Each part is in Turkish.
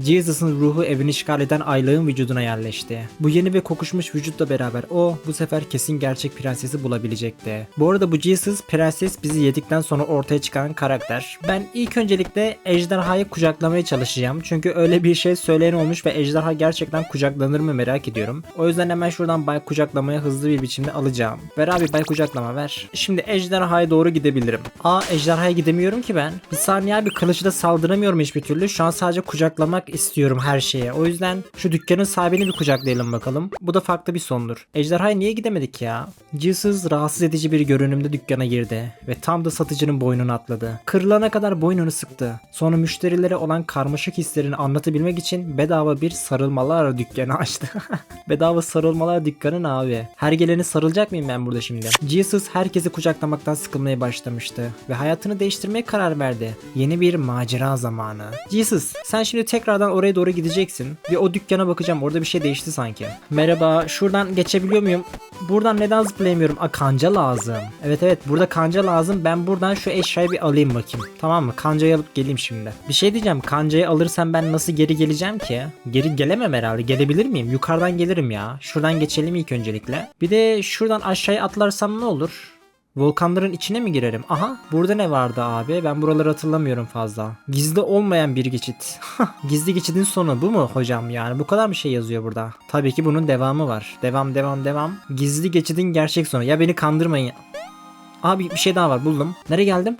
Jesus'ın ruhu evini işgal eden aylığın vücuduna yerleşti. Bu yeni ve kokuşmuş vücutla beraber o bu sefer kesin gerçek prensesi bulabilecekti. Bu arada bu Jesus prenses bizi yedikten sonra ortaya çıkan karakter. Ben ilk öncelikle ejderhayı kucaklamaya çalışacağım. Çünkü öyle bir şey söyleyen olmuş ve ejderha gerçekten kucaklanır mı merak ediyorum. O yüzden hemen şuradan bay kucaklamaya hızlı bir biçimde alacağım. Ver abi bay kucaklama ver. Şimdi ejderhaya doğru gidebilirim. Aa ejderhaya gidemiyorum ki ben. Bir saniye abi kılıçla saldıramıyorum hiçbir türlü. Şu an sadece kucaklamak istiyorum her şeye. O yüzden şu dükkanın sahibini bir kucaklayalım bakalım. Bu da farklı bir sondur. Ejderhaya niye gidemedik ya? Jesus rahatsız edici bir görünümde dükkana girdi ve tam da satıcının boynunu atladı. Kırılana kadar boynunu sıktı. Sonra müşterilere olan karmaşık hislerini anlatabilmek için bedava bir sarılmalar dükkanı açtı. bedava sarılmalar dükkanı ne abi? Her geleni sarılacak mıyım ben burada şimdi? Jesus herkesi kucaklamaktan sıkılmaya başlamıştı ve hayatını değiştirmeye karar verdi. Yeni bir macera zamanı. Jesus sen şimdi tekrardan oraya doğru gideceksin. Bir o dükkana bakacağım orada bir şey değişti sanki. Merhaba şuradan geçebiliyor muyum? Buradan neden zıplayamıyorum? A kanca lazım. Evet evet burada kanca lazım. Ben buradan şu eşyayı bir alayım bakayım. Tamam mı? Kancayı alıp geleyim şimdi. Bir şey diyeceğim. Kancayı alırsam ben nasıl geri geleceğim ki? Geri gelemem herhalde. Gelebilir miyim? Yukarıdan gelirim ya. Şuradan geçelim ilk öncelikle. Bir de şuradan aşağıya atlarsam ne olur? Volkanların içine mi girerim? Aha burada ne vardı abi? Ben buraları hatırlamıyorum fazla. Gizli olmayan bir geçit. Gizli geçidin sonu bu mu hocam yani? Bu kadar bir şey yazıyor burada. Tabii ki bunun devamı var. Devam devam devam. Gizli geçidin gerçek sonu. Ya beni kandırmayın. Abi bir şey daha var buldum. Nereye geldim?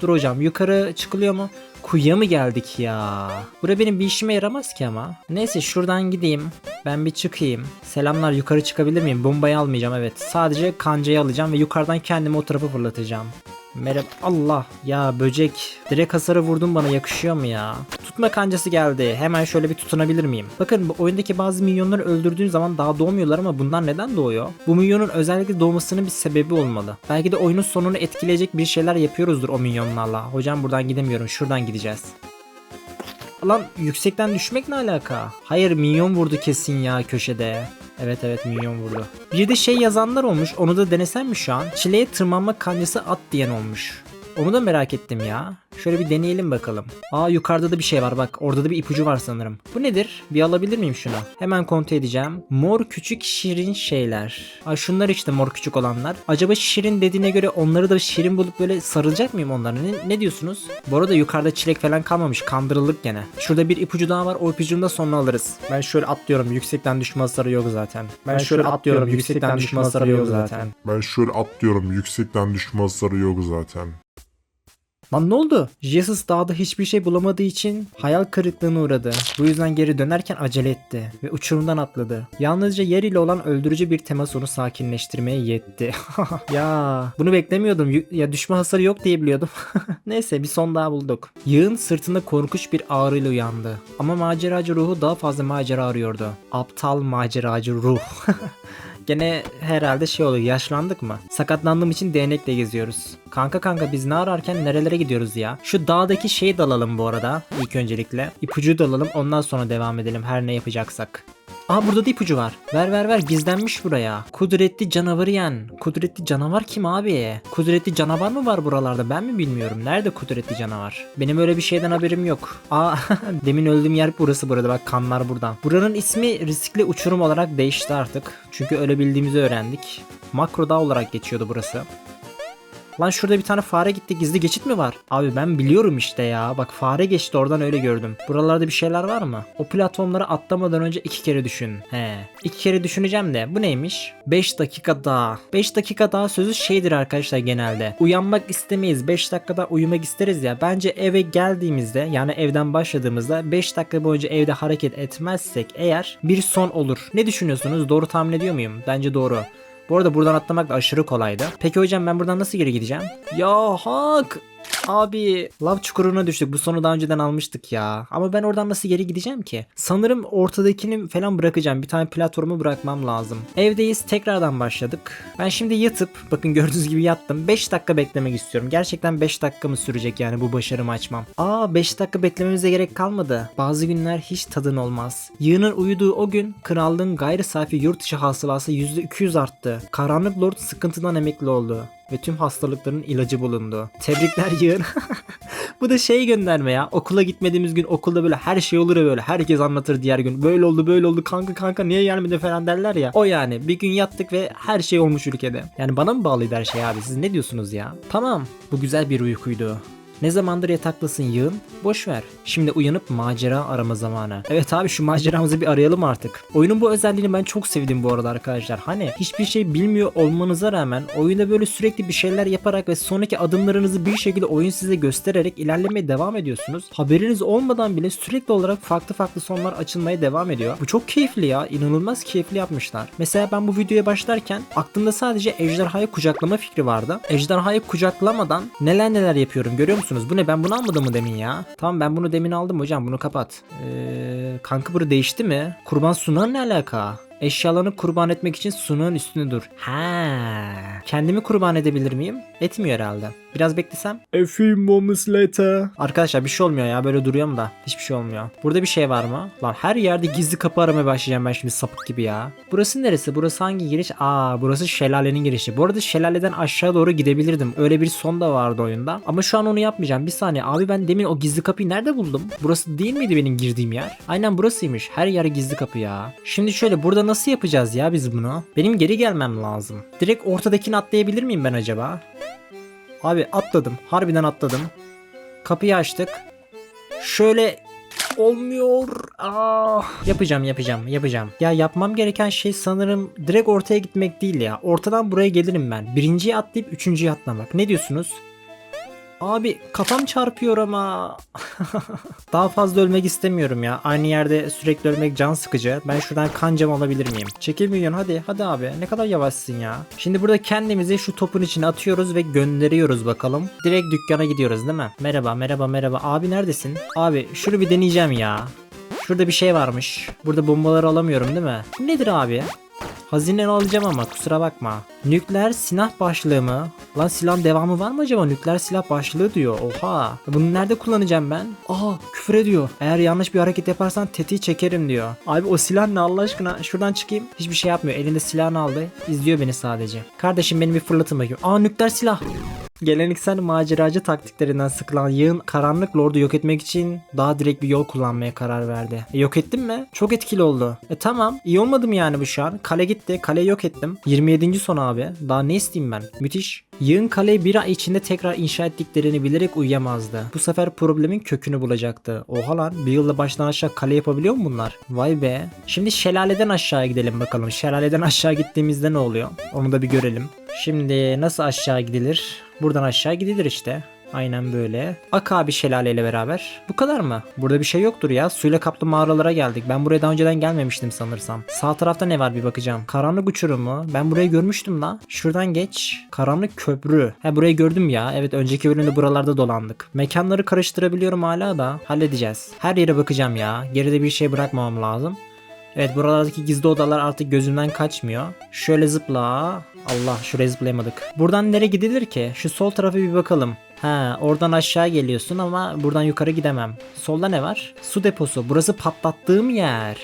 Dur hocam yukarı çıkılıyor mu? Kuyuya mı geldik ya? Bura benim bir işime yaramaz ki ama. Neyse şuradan gideyim. Ben bir çıkayım. Selamlar yukarı çıkabilir miyim? Bombayı almayacağım evet. Sadece kancayı alacağım ve yukarıdan kendimi o tarafa fırlatacağım. Merhaba Allah ya böcek direkt hasarı vurdun bana yakışıyor mu ya? Tutma kancası geldi hemen şöyle bir tutunabilir miyim? Bakın bu oyundaki bazı minyonları öldürdüğün zaman daha doğmuyorlar ama bunlar neden doğuyor? Bu minyonun özellikle doğmasının bir sebebi olmalı. Belki de oyunun sonunu etkileyecek bir şeyler yapıyoruzdur o minyonlarla. Hocam buradan gidemiyorum şuradan gideceğiz. Lan yüksekten düşmek ne alaka? Hayır minyon vurdu kesin ya köşede. Evet evet minyon vurdu. Bir de şey yazanlar olmuş onu da denesem mi şu an? Çileğe tırmanma kancası at diyen olmuş. Onu da merak ettim ya. Şöyle bir deneyelim bakalım. Aa yukarıda da bir şey var bak. Orada da bir ipucu var sanırım. Bu nedir? Bir alabilir miyim şunu? Hemen kontrol edeceğim. Mor küçük şirin şeyler. Aa şunlar işte mor küçük olanlar. Acaba şirin dediğine göre onları da şirin bulup böyle sarılacak mıyım onlara? Ne, ne diyorsunuz? Bu arada yukarıda çilek falan kalmamış. Kandırıldık gene. Şurada bir ipucu daha var. O ipucunu da sonra alırız. Ben şöyle atlıyorum. Yüksekten düşme hasarı yok zaten. Ben, şöyle atlıyorum. Yüksekten düşme hasarı yok zaten. Ben şöyle atlıyorum yüksekten düşme hasarı yok zaten. Lan ne oldu? Jesus dağda hiçbir şey bulamadığı için hayal kırıklığına uğradı. Bu yüzden geri dönerken acele etti ve uçurumdan atladı. Yalnızca yer ile olan öldürücü bir temas onu sakinleştirmeye yetti. ya bunu beklemiyordum. Ya düşme hasarı yok diye biliyordum. Neyse bir son daha bulduk. Yığın sırtında korkunç bir ağrıyla uyandı. Ama maceracı ruhu daha fazla macera arıyordu. Aptal maceracı ruh. Gene herhalde şey oluyor yaşlandık mı? Sakatlandığım için değnekle geziyoruz. Kanka kanka biz ne ararken nerelere gidiyoruz ya? Şu dağdaki şeyi dalalım bu arada ilk öncelikle. İpucu dalalım ondan sonra devam edelim her ne yapacaksak. Aa burada da ipucu var. Ver ver ver gizlenmiş buraya. Kudretli canavarı yen. Kudretli canavar kim abi? Kudretli canavar mı var buralarda ben mi bilmiyorum. Nerede kudretli canavar? Benim öyle bir şeyden haberim yok. Aa demin öldüğüm yer burası burada bak kanlar buradan. Buranın ismi riskli uçurum olarak değişti artık. Çünkü öyle bildiğimizi öğrendik. Makro dağ olarak geçiyordu burası. Lan şurada bir tane fare gitti gizli geçit mi var? Abi ben biliyorum işte ya. Bak fare geçti oradan öyle gördüm. Buralarda bir şeyler var mı? O platformlara atlamadan önce iki kere düşün. He. İki kere düşüneceğim de bu neymiş? 5 dakika daha. 5 dakika daha sözü şeydir arkadaşlar genelde. Uyanmak istemeyiz. 5 dakikada uyumak isteriz ya. Bence eve geldiğimizde yani evden başladığımızda 5 dakika boyunca evde hareket etmezsek eğer bir son olur. Ne düşünüyorsunuz? Doğru tahmin ediyor muyum? Bence doğru. Bu arada buradan atlamak da aşırı kolaydı. Peki hocam ben buradan nasıl geri gideceğim? Ya hak! Abi lav çukuruna düştük. Bu sonu daha önceden almıştık ya. Ama ben oradan nasıl geri gideceğim ki? Sanırım ortadakini falan bırakacağım. Bir tane platformu bırakmam lazım. Evdeyiz. Tekrardan başladık. Ben şimdi yatıp bakın gördüğünüz gibi yattım. 5 dakika beklemek istiyorum. Gerçekten 5 dakika mı sürecek yani bu başarımı açmam? Aa 5 dakika beklememize gerek kalmadı. Bazı günler hiç tadın olmaz. Yığının uyuduğu o gün krallığın gayri safi yurt dışı hasılası %200 arttı. Karanlık Lord sıkıntıdan emekli oldu ve tüm hastalıkların ilacı bulundu. Tebrikler yığın. Bu da şey gönderme ya. Okula gitmediğimiz gün okulda böyle her şey olur ya böyle. Herkes anlatır diğer gün. Böyle oldu böyle oldu kanka kanka niye gelmedi falan derler ya. O yani bir gün yattık ve her şey olmuş ülkede. Yani bana mı bağlıydı her şey abi siz ne diyorsunuz ya? Tamam bu güzel bir uykuydu. Ne zamandır yataklasın yığın? Boş ver. Şimdi uyanıp macera arama zamanı. Evet abi şu maceramızı bir arayalım artık. Oyunun bu özelliğini ben çok sevdim bu arada arkadaşlar. Hani hiçbir şey bilmiyor olmanıza rağmen oyunda böyle sürekli bir şeyler yaparak ve sonraki adımlarınızı bir şekilde oyun size göstererek ilerlemeye devam ediyorsunuz. Haberiniz olmadan bile sürekli olarak farklı farklı sonlar açılmaya devam ediyor. Bu çok keyifli ya. İnanılmaz keyifli yapmışlar. Mesela ben bu videoya başlarken aklımda sadece ejderhayı kucaklama fikri vardı. Ejderhayı kucaklamadan neler neler yapıyorum görüyor musunuz? Bu ne ben bunu almadım mı demin ya? Tamam ben bunu demin aldım hocam bunu kapat. Ee, kanka bunu değişti mi? Kurban sunan ne alaka? Eşyalarını kurban etmek için sunağın üstünde dur. Ha. Kendimi kurban edebilir miyim? Etmiyor herhalde. Biraz beklesem. A few moments later. Arkadaşlar bir şey olmuyor ya böyle duruyorum da. Hiçbir şey olmuyor. Burada bir şey var mı? Lan her yerde gizli kapı aramaya başlayacağım ben şimdi sapık gibi ya. Burası neresi? Burası hangi giriş? Aa burası şelalenin girişi. Bu arada şelaleden aşağı doğru gidebilirdim. Öyle bir son da vardı oyunda. Ama şu an onu yapmayacağım. Bir saniye abi ben demin o gizli kapıyı nerede buldum? Burası değil miydi benim girdiğim yer? Aynen burasıymış. Her yer gizli kapı ya. Şimdi şöyle burada nasıl yapacağız ya biz bunu? Benim geri gelmem lazım. Direkt ortadakini atlayabilir miyim ben acaba? Abi atladım. Harbiden atladım. Kapıyı açtık. Şöyle olmuyor. Ah. Yapacağım yapacağım yapacağım. Ya yapmam gereken şey sanırım direkt ortaya gitmek değil ya. Ortadan buraya gelirim ben. Birinciyi atlayıp üçüncüyü atlamak. Ne diyorsunuz? Abi kafam çarpıyor ama. Daha fazla ölmek istemiyorum ya. Aynı yerde sürekli ölmek can sıkıcı. Ben şuradan kancam alabilir miyim? Çekil milyon hadi hadi abi. Ne kadar yavaşsın ya. Şimdi burada kendimizi şu topun içine atıyoruz ve gönderiyoruz bakalım. Direkt dükkana gidiyoruz değil mi? Merhaba merhaba merhaba. Abi neredesin? Abi şunu bir deneyeceğim ya. Şurada bir şey varmış. Burada bombaları alamıyorum değil mi? Nedir abi? Hazineni alacağım ama kusura bakma. Nükleer silah başlığı mı? Lan silahın devamı var mı acaba? Nükleer silah başlığı diyor. Oha. Bunu nerede kullanacağım ben? Aa küfür ediyor. Eğer yanlış bir hareket yaparsan tetiği çekerim diyor. Abi o silah ne Allah aşkına? Şuradan çıkayım. Hiçbir şey yapmıyor. Elinde silahını aldı. İzliyor beni sadece. Kardeşim beni bir fırlatın bakayım. Aa nükleer silah. Geleneksel maceracı taktiklerinden sıkılan yığın karanlık lordu yok etmek için daha direkt bir yol kullanmaya karar verdi. E, yok ettim mi? Çok etkili oldu. E tamam iyi olmadı mı yani bu şu an? Kale gitti. Kaleyi yok ettim. 27. son abi. Daha ne isteyeyim ben? Müthiş. Yığın kaleyi bir ay içinde tekrar inşa ettiklerini bilerek uyuyamazdı. Bu sefer problemin kökünü bulacaktı. Oha lan bir yılda baştan aşağı kale yapabiliyor mu bunlar? Vay be. Şimdi şelaleden aşağı gidelim bakalım. Şelaleden aşağı gittiğimizde ne oluyor? Onu da bir görelim. Şimdi nasıl aşağı gidilir? Buradan aşağı gidilir işte. Aynen böyle. Ak abi şelaleyle beraber. Bu kadar mı? Burada bir şey yoktur ya. Suyla kaplı mağaralara geldik. Ben buraya daha önceden gelmemiştim sanırsam. Sağ tarafta ne var bir bakacağım. Karanlık uçurumu. Ben burayı görmüştüm la. Şuradan geç. Karanlık köprü. He burayı gördüm ya. Evet önceki bölümde buralarda dolandık. Mekanları karıştırabiliyorum hala da. Halledeceğiz. Her yere bakacağım ya. Geride bir şey bırakmamam lazım. Evet buralardaki gizli odalar artık gözümden kaçmıyor. Şöyle zıpla. Allah şuraya zıplayamadık. Buradan nereye gidilir ki? Şu sol tarafa bir bakalım. Ha oradan aşağı geliyorsun ama buradan yukarı gidemem. Solda ne var? Su deposu. Burası patlattığım yer.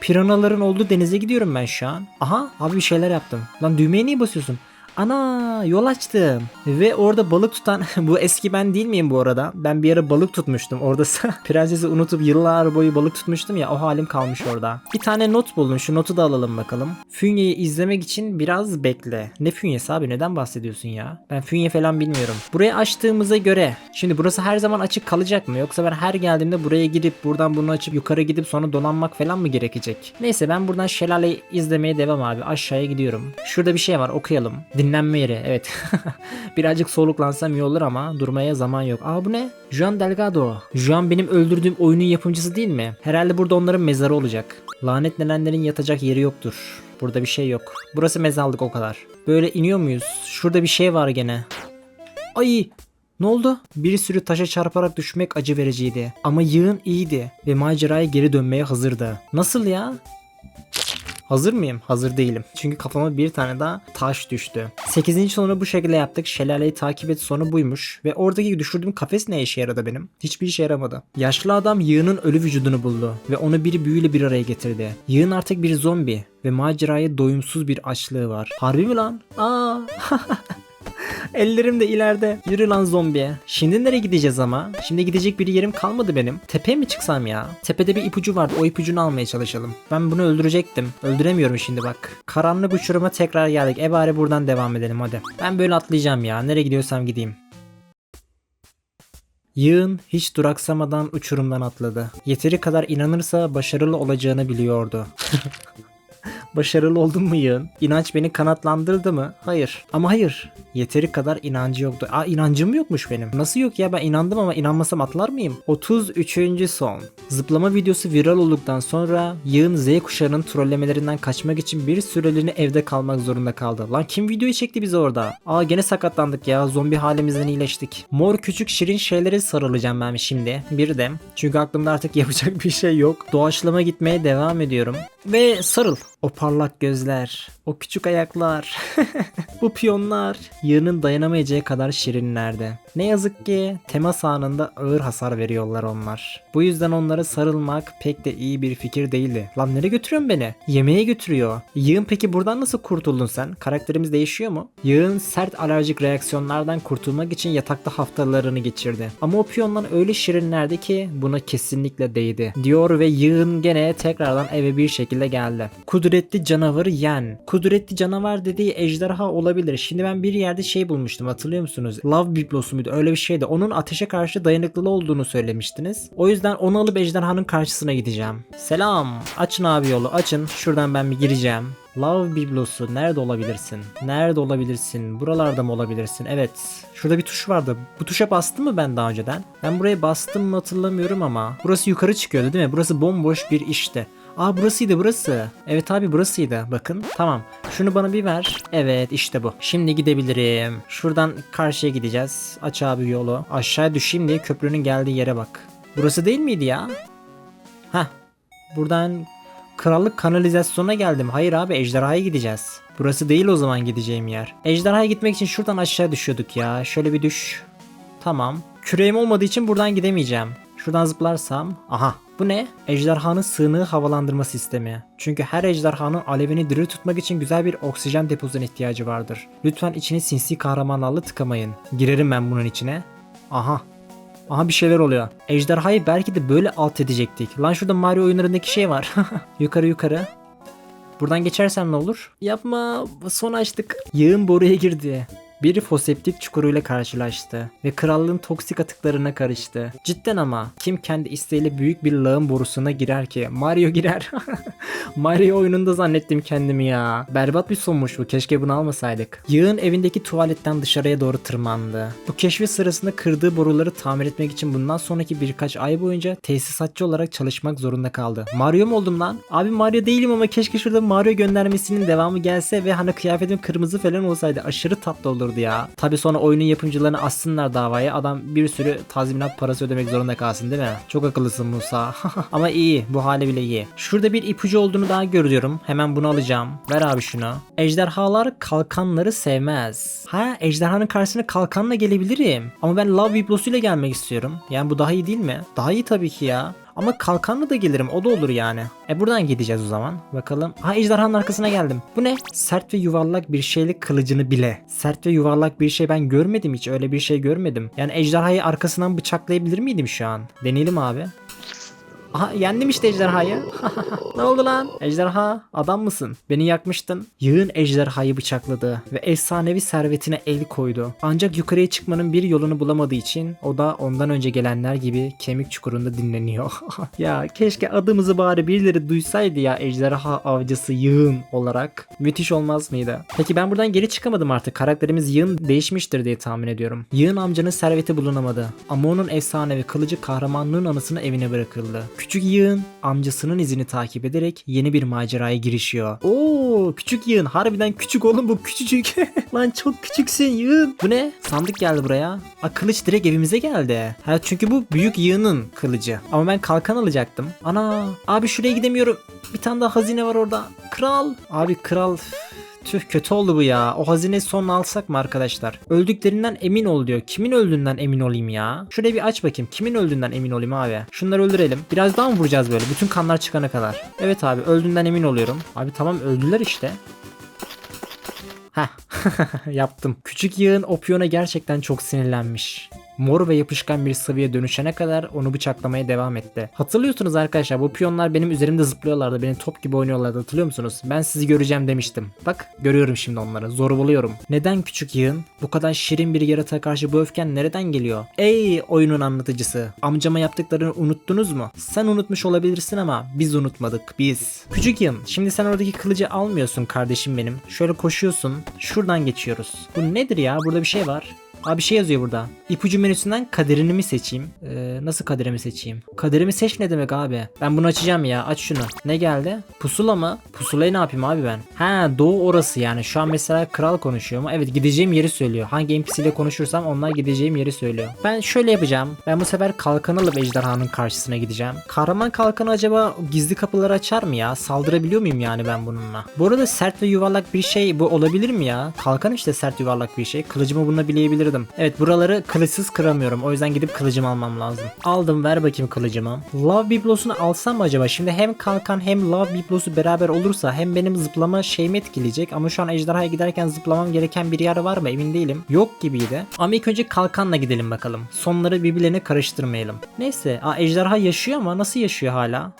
Piranaların olduğu denize gidiyorum ben şu an. Aha abi bir şeyler yaptım. Lan düğmeye niye basıyorsun? Ana yol açtım. Ve orada balık tutan bu eski ben değil miyim bu arada? Ben bir ara balık tutmuştum. Orada prensesi unutup yıllar boyu balık tutmuştum ya o halim kalmış orada. Bir tane not buldum. Şu notu da alalım bakalım. Fünye'yi izlemek için biraz bekle. Ne fünyesi abi neden bahsediyorsun ya? Ben fünye falan bilmiyorum. Burayı açtığımıza göre şimdi burası her zaman açık kalacak mı? Yoksa ben her geldiğimde buraya gidip buradan bunu açıp yukarı gidip sonra donanmak falan mı gerekecek? Neyse ben buradan şelaleyi izlemeye devam abi. Aşağıya gidiyorum. Şurada bir şey var okuyalım. Dinlenme yeri evet. Birazcık soluklansam iyi olur ama durmaya zaman yok. Aa bu ne? Juan Delgado. Juan benim öldürdüğüm oyunun yapımcısı değil mi? Herhalde burada onların mezarı olacak. Lanetlenenlerin yatacak yeri yoktur. Burada bir şey yok. Burası mezarlık o kadar. Böyle iniyor muyuz? Şurada bir şey var gene. Ay ne oldu? Bir sürü taşa çarparak düşmek acı vericiydi. Ama yığın iyiydi ve maceraya geri dönmeye hazırdı. Nasıl ya? Hazır mıyım? Hazır değilim. Çünkü kafama bir tane daha taş düştü. 8. sonu bu şekilde yaptık. Şelaleyi takip et sonu buymuş. Ve oradaki düşürdüğüm kafes ne işe yaradı benim? Hiçbir işe yaramadı. Yaşlı adam yığının ölü vücudunu buldu. Ve onu bir büyüyle bir araya getirdi. Yığın artık bir zombi. Ve maceraya doyumsuz bir açlığı var. Harbi mi lan? Aa. Ellerim de ileride. Yürü lan zombi. Şimdi nereye gideceğiz ama? Şimdi gidecek bir yerim kalmadı benim. Tepeye mi çıksam ya? Tepede bir ipucu vardı. O ipucunu almaya çalışalım. Ben bunu öldürecektim. Öldüremiyorum şimdi bak. Karanlık uçuruma tekrar geldik. E bari buradan devam edelim hadi. Ben böyle atlayacağım ya. Nereye gidiyorsam gideyim. Yığın hiç duraksamadan uçurumdan atladı. Yeteri kadar inanırsa başarılı olacağını biliyordu. Başarılı oldun mu yığın? İnanç beni kanatlandırdı mı? Hayır. Ama hayır. Yeteri kadar inancı yoktu. Aa inancım yokmuş benim? Nasıl yok ya ben inandım ama inanmasam atlar mıyım? 33. son. Zıplama videosu viral olduktan sonra yığın Z kuşağının trollemelerinden kaçmak için bir süreliğine evde kalmak zorunda kaldı. Lan kim videoyu çekti bizi orada? Aa gene sakatlandık ya. Zombi halimizden iyileştik. Mor küçük şirin şeylere sarılacağım ben şimdi. Bir de. Çünkü aklımda artık yapacak bir şey yok. Doğaçlama gitmeye devam ediyorum. Ve sarıl. O parlak gözler, o küçük ayaklar, bu piyonlar yığının dayanamayacağı kadar şirinlerdi. Ne yazık ki temas anında ağır hasar veriyorlar onlar. Bu yüzden onlara sarılmak pek de iyi bir fikir değildi. Lan nereye götürüyorsun beni? Yemeğe götürüyor. Yığın peki buradan nasıl kurtuldun sen? Karakterimiz değişiyor mu? Yığın sert alerjik reaksiyonlardan kurtulmak için yatakta haftalarını geçirdi. Ama o piyonlar öyle şirinlerdi ki buna kesinlikle değdi. Diyor ve yığın gene tekrardan eve bir şekilde geldi. Kudretli canavarı yen. Kudretli canavar dediği ejderha olabilir. Şimdi ben bir yerde şey bulmuştum hatırlıyor musunuz? Love biblosu muydu? Öyle bir şeydi. Onun ateşe karşı dayanıklı olduğunu söylemiştiniz. O yüzden onu alıp ejderhanın karşısına gideceğim. Selam. Açın abi yolu açın. Şuradan ben bir gireceğim. Love biblosu nerede olabilirsin? Nerede olabilirsin? Buralarda mı olabilirsin? Evet. Şurada bir tuş vardı. Bu tuşa bastım mı ben daha önceden? Ben buraya bastım mı hatırlamıyorum ama. Burası yukarı çıkıyordu değil mi? Burası bomboş bir işti. Aa burasıydı burası. Evet abi burasıydı. Bakın. Tamam. Şunu bana bir ver. Evet işte bu. Şimdi gidebilirim. Şuradan karşıya gideceğiz. Aç abi yolu. Aşağıya düşeyim diye köprünün geldiği yere bak. Burası değil miydi ya? Heh. Buradan krallık kanalizasyonuna geldim. Hayır abi ejderhaya gideceğiz. Burası değil o zaman gideceğim yer. Ejderhaya gitmek için şuradan aşağı düşüyorduk ya. Şöyle bir düş. Tamam. Küreğim olmadığı için buradan gidemeyeceğim. Şuradan zıplarsam. Aha. Bu ne? Ejderhanın sığınağı havalandırma sistemi. Çünkü her ejderhanın alevini diri tutmak için güzel bir oksijen deposuna ihtiyacı vardır. Lütfen içini sinsi kahramanlarla tıkamayın. Girerim ben bunun içine. Aha. Aha bir şeyler oluyor. Ejderhayı belki de böyle alt edecektik. Lan şurada Mario oyunlarındaki şey var. yukarı yukarı. Buradan geçersem ne olur? Yapma. Son açtık. Yığın boruya girdi. Bir foseptik çukuruyla karşılaştı ve krallığın toksik atıklarına karıştı. Cidden ama kim kendi isteğiyle büyük bir lağım borusuna girer ki? Mario girer. Mario oyununda zannettim kendimi ya. Berbat bir sonmuş bu. Keşke bunu almasaydık. Yığın evindeki tuvaletten dışarıya doğru tırmandı. Bu keşfi sırasında kırdığı boruları tamir etmek için bundan sonraki birkaç ay boyunca tesisatçı olarak çalışmak zorunda kaldı. Mario mu oldum lan? Abi Mario değilim ama keşke şurada Mario göndermesinin devamı gelse ve hani kıyafetim kırmızı falan olsaydı aşırı tatlı olurdu ya. Tabi sonra oyunun yapımcılarını assınlar davaya. Adam bir sürü tazminat parası ödemek zorunda kalsın değil mi? Çok akıllısın Musa. ama iyi. Bu hali bile iyi. Şurada bir ipucu olduğunu daha görüyorum. Hemen bunu alacağım. Ver abi şunu. Ejderhalar kalkanları sevmez. Ha ejderhanın karşısına kalkanla gelebilirim. Ama ben love biblosuyla gelmek istiyorum. Yani bu daha iyi değil mi? Daha iyi tabii ki ya. Ama kalkanla da gelirim o da olur yani. E buradan gideceğiz o zaman. Bakalım. Ha ejderhanın arkasına geldim. Bu ne? Sert ve yuvarlak bir şeyle kılıcını bile. Sert ve yuvarlak bir şey ben görmedim hiç öyle bir şey görmedim. Yani ejderhayı arkasından bıçaklayabilir miydim şu an? Deneyelim abi. Aha yendim işte ejderhayı. ne oldu lan? Ejderha adam mısın? Beni yakmıştın. Yığın ejderhayı bıçakladı ve efsanevi servetine el koydu. Ancak yukarıya çıkmanın bir yolunu bulamadığı için o da ondan önce gelenler gibi kemik çukurunda dinleniyor. ya keşke adımızı bari birileri duysaydı ya ejderha avcısı yığın olarak. Müthiş olmaz mıydı? Peki ben buradan geri çıkamadım artık. Karakterimiz yığın değişmiştir diye tahmin ediyorum. Yığın amcanın serveti bulunamadı. Ama onun efsanevi kılıcı kahramanlığın anısına evine bırakıldı. Küçük yığın amcasının izini takip ederek yeni bir maceraya girişiyor. Oo küçük yığın harbiden küçük oğlum bu küçücük. Lan çok küçüksün yığın. Bu ne? Sandık geldi buraya. A kılıç direkt evimize geldi. Ha çünkü bu büyük yığının kılıcı. Ama ben kalkan alacaktım. Ana abi şuraya gidemiyorum. Bir tane daha hazine var orada. Kral. Abi kral Tüh kötü oldu bu ya. O hazine sonunu alsak mı arkadaşlar? Öldüklerinden emin ol diyor. Kimin öldüğünden emin olayım ya? Şuraya bir aç bakayım. Kimin öldüğünden emin olayım abi? Şunları öldürelim. Biraz daha mı vuracağız böyle? Bütün kanlar çıkana kadar. Evet abi öldüğünden emin oluyorum. Abi tamam öldüler işte. Heh yaptım. Küçük yığın Opion'a gerçekten çok sinirlenmiş. Mor ve yapışkan bir sıvıya dönüşene kadar onu bıçaklamaya devam etti. Hatırlıyorsunuz arkadaşlar bu piyonlar benim üzerimde zıplıyorlardı. Beni top gibi oynuyorlardı hatırlıyor musunuz? Ben sizi göreceğim demiştim. Bak görüyorum şimdi onları. Zorbalıyorum. Neden küçük yığın? Bu kadar şirin bir yaratığa karşı bu öfken nereden geliyor? Ey oyunun anlatıcısı. Amcama yaptıklarını unuttunuz mu? Sen unutmuş olabilirsin ama biz unutmadık. Biz. Küçük yığın. Şimdi sen oradaki kılıcı almıyorsun kardeşim benim. Şöyle koşuyorsun. Şuradan geçiyoruz. Bu nedir ya? Burada bir şey var. Abi bir şey yazıyor burada. İpucu menüsünden kaderini mi seçeyim? Ee, nasıl kaderimi seçeyim? Kaderimi seç ne demek abi? Ben bunu açacağım ya. Aç şunu. Ne geldi? Pusula mı? Pusulayı ne yapayım abi ben? Ha doğu orası yani. Şu an mesela kral konuşuyor mu? Evet gideceğim yeri söylüyor. Hangi NPC ile konuşursam onlar gideceğim yeri söylüyor. Ben şöyle yapacağım. Ben bu sefer kalkan alıp ejderhanın karşısına gideceğim. Kahraman kalkanı acaba gizli kapıları açar mı ya? Saldırabiliyor muyum yani ben bununla? Bu arada sert ve yuvarlak bir şey bu olabilir mi ya? Kalkan işte sert yuvarlak bir şey. Kılıcımı bununla bileyebilirdim. Evet buraları kılıçsız kıramıyorum. O yüzden gidip kılıcımı almam lazım. Aldım ver bakayım kılıcımı. Love biblosunu alsam mı acaba? Şimdi hem kalkan hem love biblosu beraber olursa hem benim zıplama şeyimi etkileyecek. Ama şu an ejderhaya giderken zıplamam gereken bir yer var mı emin değilim. Yok gibiydi. Ama ilk önce kalkanla gidelim bakalım. Sonları birbirlerine karıştırmayalım. Neyse. Aa, ejderha yaşıyor ama nasıl yaşıyor hala?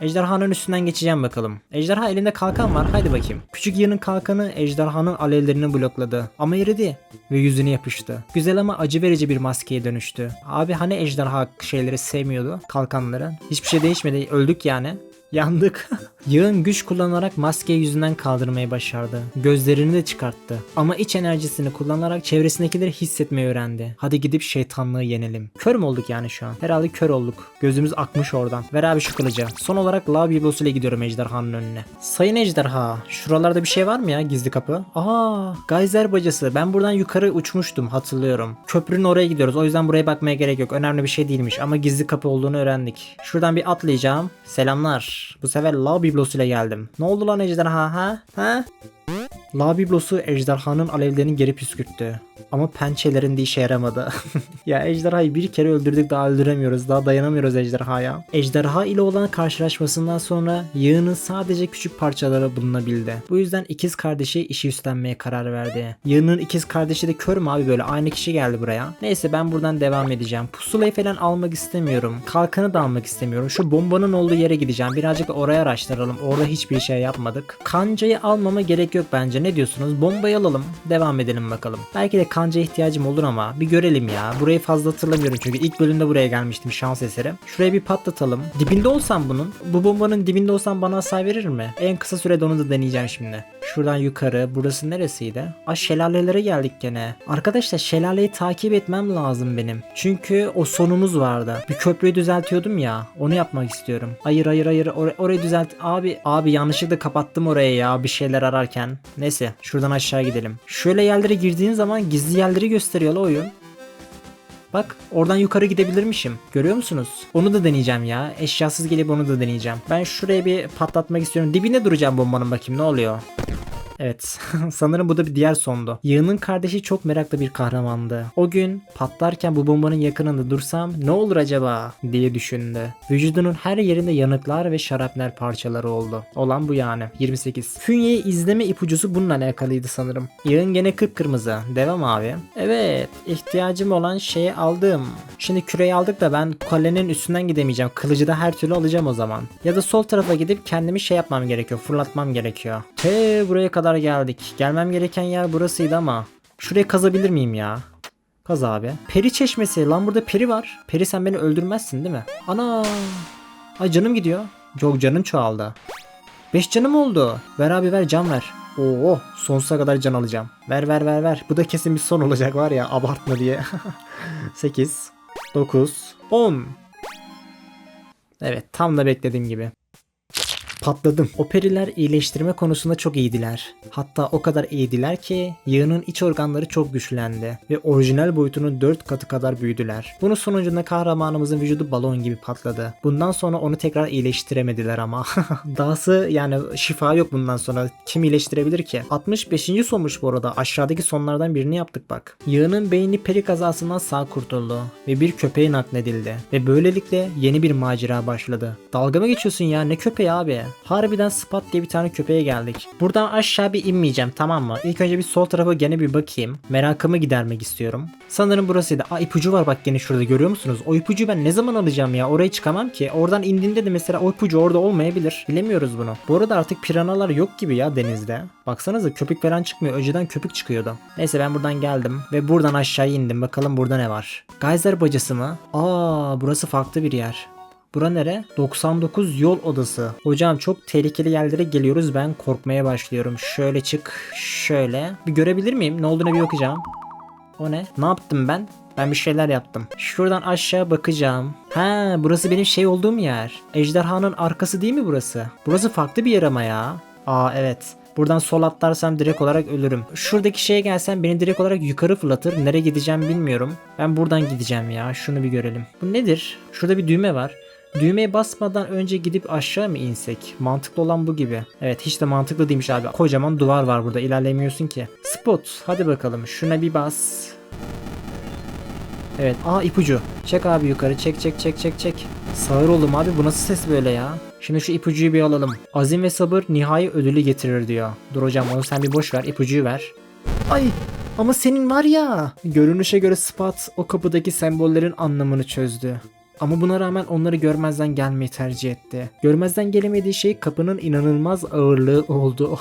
Ejderhanın üstünden geçeceğim bakalım. Ejderha elinde kalkan var. Haydi bakayım. Küçük yığının kalkanı ejderhanın alevlerini blokladı. Ama eridi ve yüzüne yapıştı. Güzel ama acı verici bir maskeye dönüştü. Abi hani ejderha şeyleri sevmiyordu kalkanları. Hiçbir şey değişmedi. Öldük yani. Yandık. Yığın güç kullanarak maskeyi yüzünden kaldırmayı başardı. Gözlerini de çıkarttı. Ama iç enerjisini kullanarak çevresindekileri hissetmeyi öğrendi. Hadi gidip şeytanlığı yenelim. Kör mü olduk yani şu an? Herhalde kör olduk. Gözümüz akmış oradan. Ver abi şu kılıcı. Son olarak lav ile gidiyorum ejderhanın önüne. Sayın ejderha, şuralarda bir şey var mı ya gizli kapı? Aa, gayzer bacası. Ben buradan yukarı uçmuştum hatırlıyorum. Köprünün oraya gidiyoruz. O yüzden buraya bakmaya gerek yok. Önemli bir şey değilmiş ama gizli kapı olduğunu öğrendik. Şuradan bir atlayacağım. Selamlar. Bu sefer lav biblosuyla geldim. Ne oldu lan ejderha ha? Ha? Lav biblosu ejderhanın alevlerini geri püskürttü. Ama pençelerinde işe yaramadı. ya ejderhayı bir kere öldürdük daha öldüremiyoruz. Daha dayanamıyoruz ejderhaya. Ejderha ile olan karşılaşmasından sonra yığının sadece küçük parçaları bulunabildi. Bu yüzden ikiz kardeşi işi üstlenmeye karar verdi. Yığının ikiz kardeşi de kör mü abi böyle aynı kişi geldi buraya. Neyse ben buradan devam edeceğim. Pusulayı falan almak istemiyorum. Kalkanı da almak istemiyorum. Şu bombanın olduğu yere gideceğim. Birazcık oraya araştıralım. Orada hiçbir şey yapmadık. Kancayı almama gerek yok bence. Ne diyorsunuz? Bombayı alalım. Devam edelim bakalım. Belki de kanca ihtiyacım olur ama bir görelim ya. Burayı fazla hatırlamıyorum çünkü ilk bölümde buraya gelmiştim şans eseri. Şuraya bir patlatalım. Dibinde olsam bunun. Bu bombanın dibinde olsam bana hasar verir mi? En kısa sürede onu da deneyeceğim şimdi. Şuradan yukarı. Burası neresiydi? Aa şelalelere geldik gene. Arkadaşlar şelaleyi takip etmem lazım benim. Çünkü o sonumuz vardı. Bir köprüyü düzeltiyordum ya. Onu yapmak istiyorum. Hayır hayır hayır. Or- orayı düzelt. Abi abi yanlışlıkla kapattım orayı ya bir şeyler ararken. Neyse şuradan aşağı gidelim. Şöyle yerlere girdiğin zaman gizli yerleri gösteriyor la oyun. Bak oradan yukarı gidebilirmişim. Görüyor musunuz? Onu da deneyeceğim ya. Eşyasız gelip onu da deneyeceğim. Ben şuraya bir patlatmak istiyorum. Dibine duracağım bombanın bakayım ne oluyor. Evet. Sanırım bu da bir diğer sondu. Yığının kardeşi çok meraklı bir kahramandı. O gün patlarken bu bombanın yakınında dursam ne olur acaba diye düşündü. Vücudunun her yerinde yanıklar ve şarapnel parçaları oldu. Olan bu yani. 28. Fünye'yi izleme ipucusu bununla alakalıydı sanırım. Yığın gene kıpkırmızı. Devam abi. Evet. ihtiyacım olan şeyi aldım. Şimdi küreyi aldık da ben kalenin üstünden gidemeyeceğim. Kılıcı da her türlü alacağım o zaman. Ya da sol tarafa gidip kendimi şey yapmam gerekiyor. Fırlatmam gerekiyor. Te buraya kadar geldik. Gelmem gereken yer burasıydı ama. Şuraya kazabilir miyim ya? Kaz abi. Peri çeşmesi. Lan burada peri var. Peri sen beni öldürmezsin değil mi? Ana. Ay canım gidiyor. Çok canım çoğaldı. 5 canım oldu. Ver abi ver can ver. Oo sonsuza kadar can alacağım. Ver ver ver ver. Bu da kesin bir son olacak var ya abartma diye. 8 9 10 Evet tam da beklediğim gibi. Patladım. Operiler iyileştirme konusunda çok iyiydiler. Hatta o kadar iyiydiler ki yığının iç organları çok güçlendi ve orijinal boyutunun 4 katı kadar büyüdüler. Bunun sonucunda kahramanımızın vücudu balon gibi patladı. Bundan sonra onu tekrar iyileştiremediler ama. Dahası yani şifa yok bundan sonra. Kim iyileştirebilir ki? 65. sonmuş bu arada. Aşağıdaki sonlardan birini yaptık bak. Yığının beyni peri kazasından sağ kurtuldu ve bir köpeğe nakledildi. Ve böylelikle yeni bir macera başladı. Dalga mı geçiyorsun ya? Ne köpeği abi? Harbiden Spot diye bir tane köpeğe geldik. Buradan aşağı bir inmeyeceğim tamam mı? İlk önce bir sol tarafa gene bir bakayım. Merakımı gidermek istiyorum. Sanırım burasıydı. Aa ipucu var bak gene şurada görüyor musunuz? O ipucuyu ben ne zaman alacağım ya? Oraya çıkamam ki. Oradan indiğinde de mesela o ipucu orada olmayabilir. Bilemiyoruz bunu. Bu arada artık piranalar yok gibi ya denizde. Baksanıza köpük falan çıkmıyor. Önceden köpük çıkıyordu. Neyse ben buradan geldim ve buradan aşağı indim. Bakalım burada ne var? Geyser bacası mı? Aa burası farklı bir yer. Bura nere? 99 yol odası. Hocam çok tehlikeli yerlere geliyoruz. Ben korkmaya başlıyorum. Şöyle çık. Şöyle. Bir görebilir miyim? Ne olduğuna bir bakacağım. O ne? Ne yaptım ben? Ben bir şeyler yaptım. Şuradan aşağı bakacağım. Ha, burası benim şey olduğum yer. Ejderhanın arkası değil mi burası? Burası farklı bir yer ama ya. Aa evet. Buradan sol atlarsam direkt olarak ölürüm. Şuradaki şeye gelsem beni direkt olarak yukarı fırlatır. Nereye gideceğim bilmiyorum. Ben buradan gideceğim ya. Şunu bir görelim. Bu nedir? Şurada bir düğme var. Düğmeye basmadan önce gidip aşağı mı insek? Mantıklı olan bu gibi. Evet hiç de mantıklı değilmiş abi. Kocaman duvar var burada ilerlemiyorsun ki. Spot hadi bakalım şuna bir bas. Evet aa ipucu. Çek abi yukarı çek çek çek çek çek. Sağır oldum abi bu nasıl ses böyle ya? Şimdi şu ipucuyu bir alalım. Azim ve sabır nihai ödülü getirir diyor. Dur hocam onu sen bir boş ver ipucuyu ver. Ay ama senin var ya. Görünüşe göre Spot o kapıdaki sembollerin anlamını çözdü. Ama buna rağmen onları görmezden gelmeyi tercih etti. Görmezden gelemediği şey kapının inanılmaz ağırlığı oldu.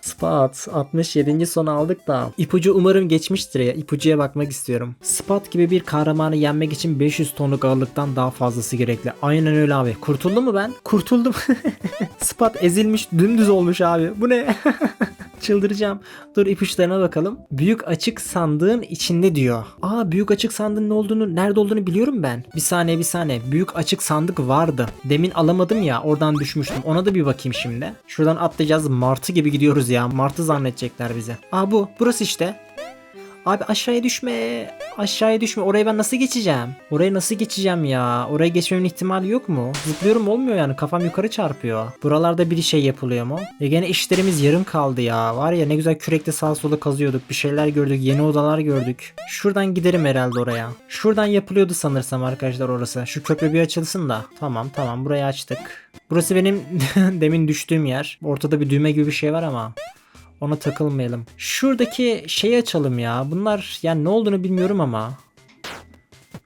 Spot 67. son aldık da. İpucu umarım geçmiştir ya. İpucuya bakmak istiyorum. Spot gibi bir kahramanı yenmek için 500 tonluk ağırlıktan daha fazlası gerekli. Aynen öyle abi. Kurtuldum mu ben? Kurtuldum. Spot ezilmiş dümdüz olmuş abi. Bu ne? Çıldıracağım. Dur ipuçlarına bakalım. Büyük açık sandığın içinde diyor. Aa büyük açık sandığın ne olduğunu, nerede olduğunu biliyorum ben. Saniye bir saniye. Büyük açık sandık vardı. Demin alamadım ya oradan düşmüştüm. Ona da bir bakayım şimdi. Şuradan atlayacağız. Martı gibi gidiyoruz ya. Martı zannedecekler bize. Aa bu. Burası işte. Abi aşağıya düşme. Aşağıya düşme. Oraya ben nasıl geçeceğim? Oraya nasıl geçeceğim ya? Oraya geçmemin ihtimali yok mu? Zıplıyorum olmuyor yani. Kafam yukarı çarpıyor. Buralarda bir şey yapılıyor mu? E gene işlerimiz yarım kaldı ya. Var ya ne güzel kürekle sağa sola kazıyorduk. Bir şeyler gördük. Yeni odalar gördük. Şuradan giderim herhalde oraya. Şuradan yapılıyordu sanırsam arkadaşlar orası. Şu köprü bir açılsın da. Tamam tamam burayı açtık. Burası benim demin düştüğüm yer. Ortada bir düğme gibi bir şey var ama. Ona takılmayalım. Şuradaki şeyi açalım ya. Bunlar yani ne olduğunu bilmiyorum ama.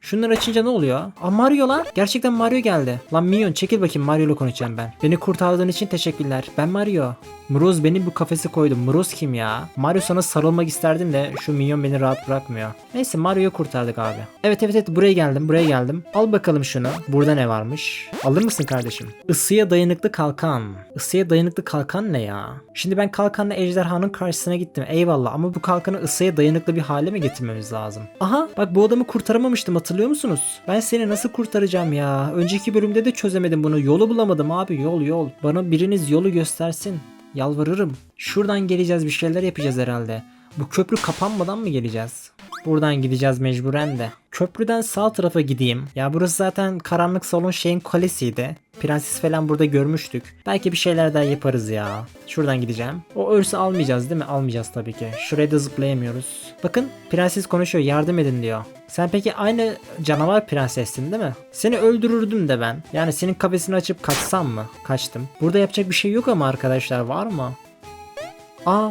Şunları açınca ne oluyor? Aa Mario lan. Gerçekten Mario geldi. Lan Minyon çekil bakayım Mario ile konuşacağım ben. Beni kurtardığın için teşekkürler. Ben Mario. Mroz beni bu kafese koydu. Mroz kim ya? Mario sana sarılmak isterdim de şu Minyon beni rahat bırakmıyor. Neyse Mario'yu kurtardık abi. Evet evet evet buraya geldim buraya geldim. Al bakalım şunu. Burada ne varmış? Alır mısın kardeşim? Isıya dayanıklı kalkan. Isıya dayanıklı kalkan ne ya? Şimdi ben kalkanla ejderhanın karşısına gittim. Eyvallah ama bu kalkanı ısıya dayanıklı bir hale mi getirmemiz lazım? Aha bak bu adamı kurtaramamıştım hatırlıyor musunuz? Ben seni nasıl kurtaracağım ya? Önceki bölümde de çözemedim bunu. Yolu bulamadım abi yol yol. Bana biriniz yolu göstersin. Yalvarırım. Şuradan geleceğiz bir şeyler yapacağız herhalde. Bu köprü kapanmadan mı geleceğiz? Buradan gideceğiz mecburen de. Köprüden sağ tarafa gideyim. Ya burası zaten karanlık salon şeyin kalesiydi. Prenses falan burada görmüştük. Belki bir şeyler daha yaparız ya. Şuradan gideceğim. O örsü almayacağız değil mi? Almayacağız tabii ki. Şuraya da zıplayamıyoruz. Bakın prenses konuşuyor yardım edin diyor. Sen peki aynı canavar prensessin değil mi? Seni öldürürdüm de ben. Yani senin kafesini açıp kaçsam mı? Kaçtım. Burada yapacak bir şey yok ama arkadaşlar var mı? Aa.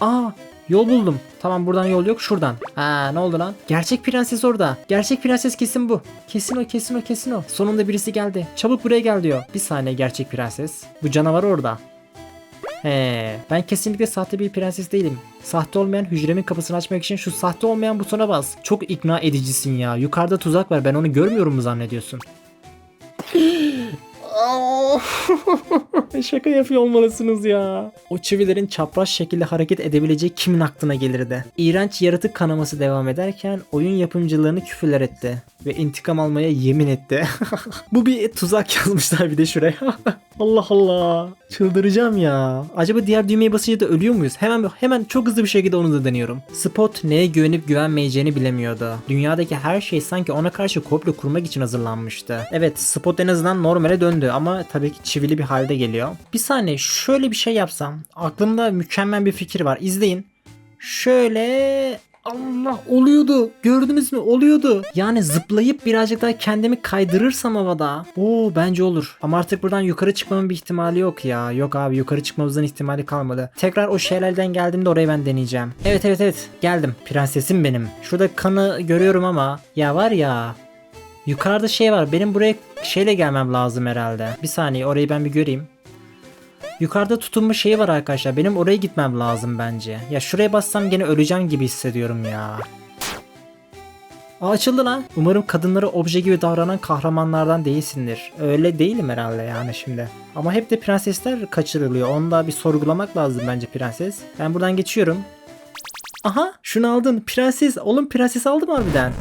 Aa. Yol buldum. Tamam buradan yol yok şuradan. Ha ne oldu lan? Gerçek prenses orada. Gerçek prenses kesin bu. Kesin o kesin o kesin o. Sonunda birisi geldi. Çabuk buraya gel diyor. Bir saniye gerçek prenses. Bu canavar orada. He, ben kesinlikle sahte bir prenses değilim. Sahte olmayan hücremin kapısını açmak için şu sahte olmayan butona bas. Çok ikna edicisin ya. Yukarıda tuzak var. Ben onu görmüyorum mu zannediyorsun? Şaka yapıyor olmalısınız ya. O çivilerin çapraz şekilde hareket edebileceği kimin aklına gelirdi? İğrenç yaratık kanaması devam ederken oyun yapımcılarını küfürler etti ve intikam almaya yemin etti. Bu bir tuzak yazmışlar bir de şuraya. Allah Allah. Çıldıracağım ya. Acaba diğer düğmeye basınca da ölüyor muyuz? Hemen hemen çok hızlı bir şekilde onu da deniyorum. Spot neye güvenip güvenmeyeceğini bilemiyordu. Dünyadaki her şey sanki ona karşı komplo kurmak için hazırlanmıştı. Evet Spot en azından normale döndü ama tabii ki çivili bir halde geliyor. Bir saniye şöyle bir şey yapsam. Aklımda mükemmel bir fikir var. İzleyin. Şöyle Allah oluyordu. Gördünüz mü? Oluyordu. Yani zıplayıp birazcık daha kendimi kaydırırsam havada. Oo bence olur. Ama artık buradan yukarı çıkmamın bir ihtimali yok ya. Yok abi yukarı çıkmamızın ihtimali kalmadı. Tekrar o şelaleden geldiğimde orayı ben deneyeceğim. Evet evet evet. Geldim. Prensesim benim. Şurada kanı görüyorum ama. Ya var ya. Yukarıda şey var. Benim buraya şeyle gelmem lazım herhalde. Bir saniye orayı ben bir göreyim. Yukarıda tutunmuş şey var arkadaşlar. Benim oraya gitmem lazım bence. Ya şuraya bassam gene öleceğim gibi hissediyorum ya. Aa, açıldı lan. Umarım kadınlara obje gibi davranan kahramanlardan değilsindir. Öyle değilim herhalde yani şimdi. Ama hep de prensesler kaçırılıyor. Onu da bir sorgulamak lazım bence prenses. Ben buradan geçiyorum. Aha şunu aldın. Prenses. Oğlum prenses aldım harbiden.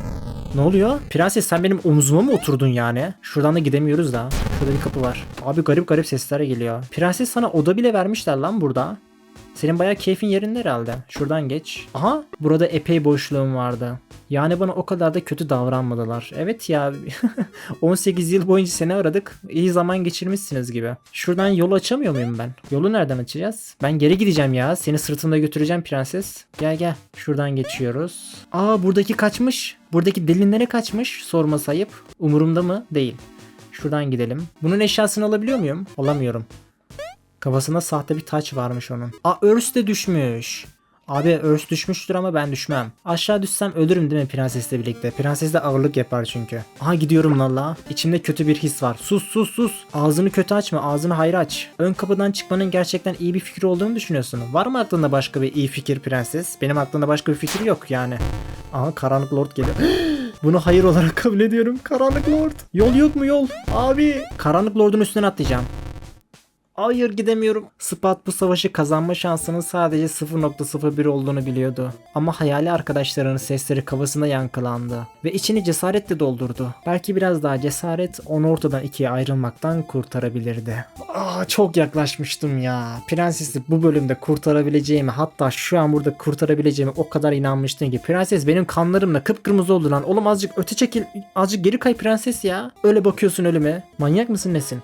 Ne oluyor? Prenses sen benim omzuma mı oturdun yani? Şuradan da gidemiyoruz da. Şurada bir kapı var. Abi garip garip sesler geliyor. Prenses sana oda bile vermişler lan burada. Senin bayağı keyfin yerinde herhalde. Şuradan geç. Aha burada epey boşluğum vardı. Yani bana o kadar da kötü davranmadılar. Evet ya 18 yıl boyunca seni aradık. İyi zaman geçirmişsiniz gibi. Şuradan yol açamıyor muyum ben? Yolu nereden açacağız? Ben geri gideceğim ya. Seni sırtımda götüreceğim prenses. Gel gel. Şuradan geçiyoruz. Aa buradaki kaçmış. Buradaki delinlere kaçmış. Sorma sayıp. Umurumda mı? Değil. Şuradan gidelim. Bunun eşyasını alabiliyor muyum? Alamıyorum. Kafasında sahte bir taç varmış onun. Aa örs de düşmüş. Abi örs düşmüştür ama ben düşmem. Aşağı düşsem ölürüm değil mi prensesle birlikte? Prenses de ağırlık yapar çünkü. Aha gidiyorum valla. İçimde kötü bir his var. Sus sus sus. Ağzını kötü açma. Ağzını hayır aç. Ön kapıdan çıkmanın gerçekten iyi bir fikir olduğunu düşünüyorsun. Var mı aklında başka bir iyi fikir prenses? Benim aklımda başka bir fikir yok yani. Aha karanlık lord geliyor. Bunu hayır olarak kabul ediyorum. Karanlık lord. Yol yok mu yol? Abi. Karanlık lordun üstüne atlayacağım. Hayır gidemiyorum. Spat bu savaşı kazanma şansının sadece 0.01 olduğunu biliyordu. Ama hayali arkadaşlarının sesleri kafasında yankılandı. Ve içini cesaretle doldurdu. Belki biraz daha cesaret onu ortadan ikiye ayrılmaktan kurtarabilirdi. Aa, çok yaklaşmıştım ya. Prensesi bu bölümde kurtarabileceğimi hatta şu an burada kurtarabileceğimi o kadar inanmıştım ki. Prenses benim kanlarımla kıpkırmızı oldu lan. Oğlum azıcık öte çekil. Azıcık geri kay prenses ya. Öyle bakıyorsun ölüme. Manyak mısın nesin?